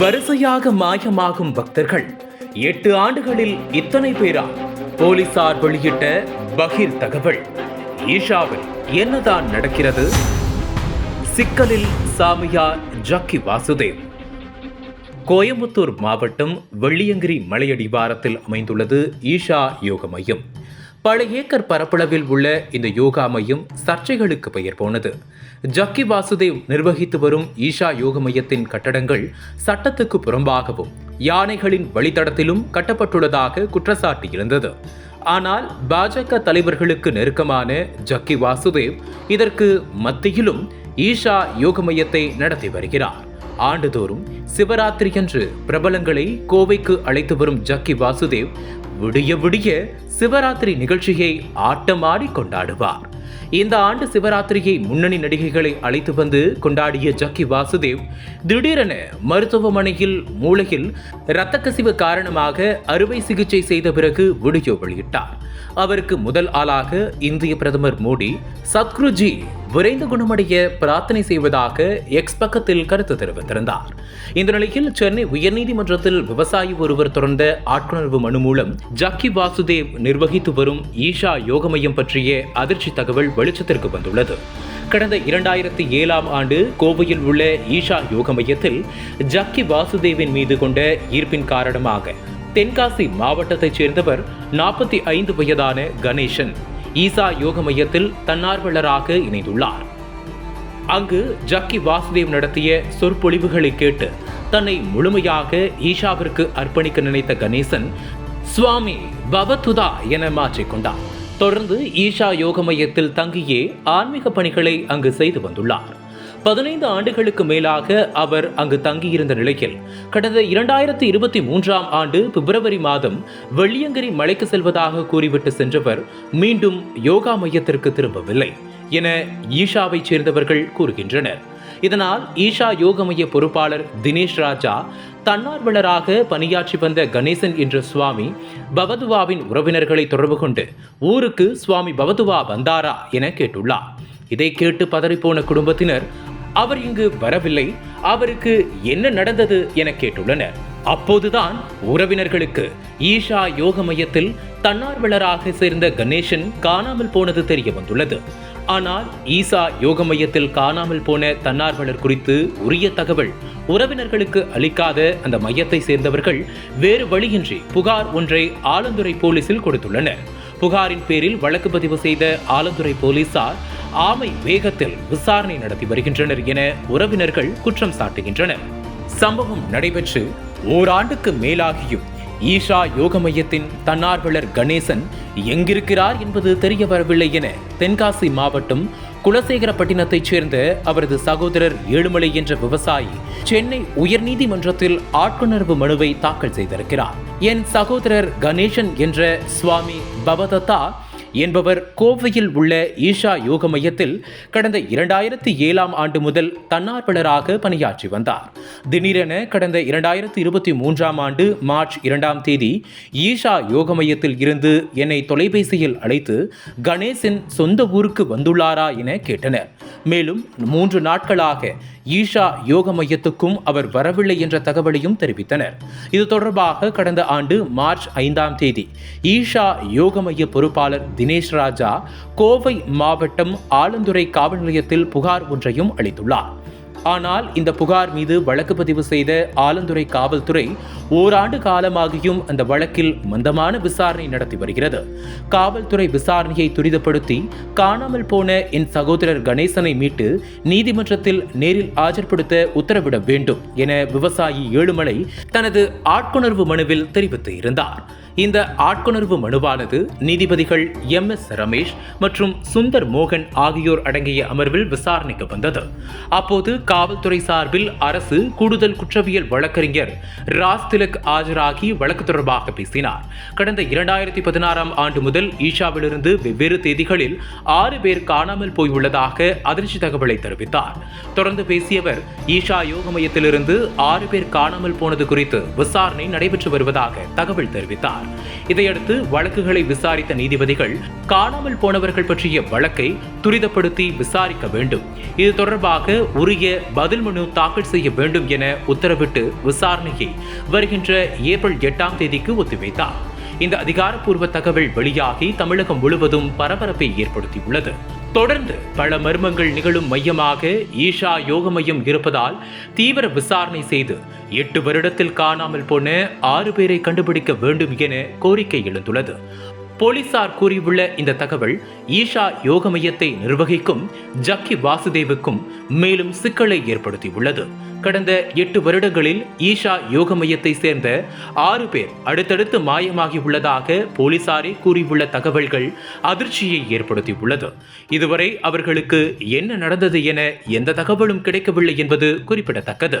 வரிசையாக மாயமாகும் பக்தர்கள் எட்டு ஆண்டுகளில் இத்தனை பேரா போலீசார் வெளியிட்ட பகிர் தகவல். ஈஷாவில் என்னதான் நடக்கிறது? சிக்கலில் சாமியார் ஜக்கி வாசுதேவ். கோயம்புத்தூர் மாவட்டம் வெள்ளியங்கிரி மலையடிவாரத்தில் அமைந்துள்ளது ஈஷா யோக மையம். பல ஏக்கர் பரப்பளவில் உள்ள இந்த யோகா மையம் சர்ச்சைகளுக்கு பெயர் போனது. ஜக்கி வாசுதேவ் நிர்வகித்து வரும் ஈஷா யோக மையத்தின் கட்டடங்கள் சட்டத்துக்கு புறம்பாகவும் யானைகளின் வழித்தடத்திலும் கட்டப்பட்டுள்ளதாக குற்றச்சாட்டு இருந்தது. ஆனால் பாஜக தலைவர்களுக்கு நெருக்கமான ஜக்கி வாசுதேவ் இதற்கு மத்தியிலும் ஈஷா யோக மையத்தை நடத்தி வருகிறார். ஆண்டுதோறும் சிவராத்திரியன்று பிரபலங்களை கோவைக்கு அழைத்து வரும் ஜக்கி வாசுதேவ் விடிய விடிய சிவராத்திரி நிகழ்ச்சியை ஆட்டமாடி கொண்டாடுவார். இந்த ஆண்டு சிவராத்திரியை முன்னணி நடிகைகளை அழைத்து வந்து கொண்டாடிய ஜக்கி வாசுதேவ் திடீரென மருத்துவமனையில் மூளையில் இரத்த கசிவு காரணமாக அறுவை சிகிச்சை செய்த பிறகு வீடியோ வெளியிட்டார். அவருக்கு முதல் ஆளாக இந்திய பிரதமர் மோடி சத்குருஜி விரைந்து குணமடைய பிரார்த்தனை செய்வதாக எக்ஸ் பக்கத்தில் கருத்து தெரிவித்திருந்தார். இந்த நிலையில் சென்னை உயர்நீதிமன்றத்தில் விவசாயி ஒருவர் தொடர்ந்த ஆட்கொணர்வு மனு மூலம் ஜக்கி வாசுதேவ் நிர்வகித்து வரும் ஈஷா யோக மையம் பற்றிய அதிர்ச்சி தகவல் வெளிச்சத்திற்கு வந்துள்ளது. கடந்த இரண்டாயிரத்தி ஏழாம் ஆண்டு கோவையில் உள்ள ஈஷா யோக மையத்தில் ஜக்கி வாசுதேவின் மீது கொண்ட ஈர்ப்பின் காரணமாக தென்காசி மாவட்டத்தைச் சேர்ந்தவர் நாற்பத்தி ஐந்து வயதான கணேசன். ஈசா யோக மையத்தில் தன்னார்வலராக இணைந்துள்ளார். அங்கு ஜக்கி வாசுதேவ் நடத்திய சொற்பொழிவுகளை கேட்டு தன்னை முழுமையாக ஈஷாவிற்கு அர்ப்பணிக்க நினைத்த கணேசன் சுவாமி பவத்துதா என மாற்றிக்கொண்டார் தொடர்ந்து ஈஷா யோக மையத்தில் தங்கியே ஆன்மீக பணிகளை அங்கு செய்து வந்துள்ளார். பதினைந்து ஆண்டுகளுக்கு மேலாக அவர் அங்கு தங்கியிருந்த நிலையில் கடந்த இரண்டாயிரத்தி இருபத்தி மூன்றாம் ஆண்டு பிப்ரவரி மாதம் வெள்ளியங்கிரி மலைக்கு செல்வதாக கூறிவிட்டு சென்றவர் மீண்டும் யோகா மையத்திற்கு திரும்பவில்லை என ஈஷாவைச் சேர்ந்தவர்கள் கூறுகின்றனர். இதனால் ஈஷா யோக மைய பொறுப்பாளர் தினேஷ் ராஜா தன்னார்வலராக பணியாற்றி வந்த கணேசன் என்ற சுவாமி பவதுவாவின் உறவினர்களை தொடர்பு கொண்டு ஊருக்கு சுவாமி பவதுவா வந்தாரா? என கேட்டுள்ளார். இதை கேட்டு பதறிப்போன குடும்பத்தினர் அவர் இங்கு வரவில்லை. அவருக்கு என்ன நடந்தது என கேட்டுள்ளனர். அப்போதுதான் உறவினர்களுக்கு ஈஷா யோக மையத்தில் தன்னார்வலராக சேர்ந்த கணேசன் காணாமல் போனது தெரிய வந்துள்ளது. ஆனால் ஈசா யோக மையத்தில் காணாமல் போன தன்னார்வலர் குறித்து உரிய தகவல் உறவினர்களுக்கு அளிக்காத அந்த மையத்தை சேர்ந்தவர்கள் வேறு வழியின்றி புகார் ஒன்றை ஆலந்துறை போலீசில் கொடுத்துள்ளனர். புகாரின் பேரில் வழக்கு பதிவு செய்த ஆலந்துறை போலீசார் ஆமை வேகத்தில் விசாரணை நடத்தி வருகின்றனர் என உறவினர்கள் குற்றம் சாட்டுகின்றனர். சம்பவம் நடைபெற்று ஓராண்டுக்கு மேலாகியும் ஈஷா யோக மையத்தின் தன்னார்வலர் கணேசன் எங்கிருக்கிறார் என்பது தெரிய வரவில்லை என தென்காசி மாவட்டம் குலசேகரப்பட்டினத்தைச் சேர்ந்த அவரது சகோதரர் ஏழுமலை என்ற விவசாயி சென்னை உயர்நீதிமன்றத்தில் ஆட்கொணர்வு மனுவை தாக்கல் செய்திருக்கிறார். என் சகோதரர் கணேசன் என்ற சுவாமி பவதத்தா என்பவர் கோவையில் உள்ள ஈஷா யோக மையத்தில் கடந்த இரண்டாயிரத்தி ஏழாம் ஆண்டு முதல் தன்னார்வலராக பணியாற்றி வந்தார். திடீரென கடந்த இரண்டாயிரத்தி இருபத்தி மூன்றாம் ஆண்டு மார்ச் இரண்டாம் தேதி ஈஷா யோக மையத்தில் இருந்து என்னை தொலைபேசியில் அழைத்து கணேசன் சொந்த ஊருக்கு வந்துள்ளாரா என கேட்டனர். மேலும் மூன்று நாட்களாக ஈஷா யோக மையத்துக்கும் அவர் வரவில்லை என்ற தகவலையும் தெரிவித்தனர். இது தொடர்பாக கடந்த ஆண்டு மார்ச் ஐந்தாம் தேதி ஈஷா யோக மைய பொறுப்பாளர் தினேஷ் ராஜா கோவை மாவட்டம் ஆலந்துறை காவல் நிலையத்தில் புகார் ஒன்றையும் அளித்துள்ளார். ஆனால் இந்த புகார் மீது வழக்கு பதிவு செய்த ஆலந்துறை காவல்துறை ஓராண்டு காலமாகியும் அந்த வழக்கில் மந்தமான விசாரணை நடத்தி வருகிறது. காவல்துறை விசாரணையை துரிதப்படுத்தி காணாமல் போன என் சகோதரர் கணேசனை மீட்டு நீதிமன்றத்தில் நேரில் ஆஜர்படுத்த உத்தரவிட வேண்டும் என விவசாயி ஏழுமலை தனது ஆட்கொணர்வு மனுவில் தெரிவித்து இருந்தார். இந்த ஆட்கொணர்வு மனுவானது நீதிபதிகள் எம் எஸ் ரமேஷ் மற்றும் சுந்தர் மோகன் ஆகியோர் அடங்கிய அமர்வில் விசாரணைக்கு வந்தது. அப்போது காவல்துறை சார்பில் அரசு கூடுதல் குற்றவியல் வழக்கறிஞர் ராஸ் திலக் ஆஜராகி வழக்கு தொடர்பாக பேசினார். கடந்த இரண்டாயிரத்தி பதினாறாம் ஆண்டு முதல் ஈஷாவிலிருந்து வெவ்வேறு தேதிகளில் ஆறு பேர் காணாமல் போயுள்ளதாக அதிர்ச்சி தகவலை தெரிவித்தார். தொடர்ந்து பேசியவர் ஈஷா யோக மையத்திலிருந்து ஆறு பேர் காணாமல் போனது குறித்து விசாரணை நடைபெற்று வருவதாக தகவல் தெரிவித்தார். கூறினார். இதையடுத்து வழக்குகளை விசாரித்த நீதிபதிகள் காணாமல் போனவர்கள் பற்றிய வழக்கை துரிதப்படுத்தி விசாரிக்க வேண்டும். இது தொடர்பாக உரிய பதில் மனு தாக்கல் செய்ய வேண்டும் என உத்தரவிட்டு விசாரணையை வருகின்ற ஏப்ரல் எட்டாம் தேதிக்கு ஒத்திவைத்தார். இந்த அதிகாரப்பூர்வ தகவல் வெளியாகி தமிழகம் முழுவதும் பரபரப்பை ஏற்படுத்தியுள்ளது. தொடர்ந்து பல மர்மங்கள் நிகழும் மையமாக ஈஷா யோக மையம் இருப்பதால் தீவிர விசாரணை செய்து எட்டு வருடத்தில் காணாமல் போன ஆறு பேரை கண்டுபிடிக்க வேண்டும் என கோரிக்கை எழுந்துள்ளது. போலீசார் கூறியுள்ள இந்த தகவல் ஈஷா யோக மையத்தை நிர்வகிக்கும் ஜக்கி வாசுதேவுக்கும் மேலும் சிக்கலை ஏற்படுத்தியுள்ளது. கடந்த எட்டு வருடங்களில் ஈஷா யோக மையத்தை சேர்ந்த ஆறு பேர் அடுத்தடுத்து மாயமாகி உள்ளதாக போலீசாரே கூறியுள்ள தகவல்கள் அதிர்ச்சியை ஏற்படுத்தியுள்ளது. இதுவரை அவர்களுக்கு என்ன நடந்தது என எந்த தகவலும் கிடைக்கவில்லை என்பது குறிப்பிடத்தக்கது.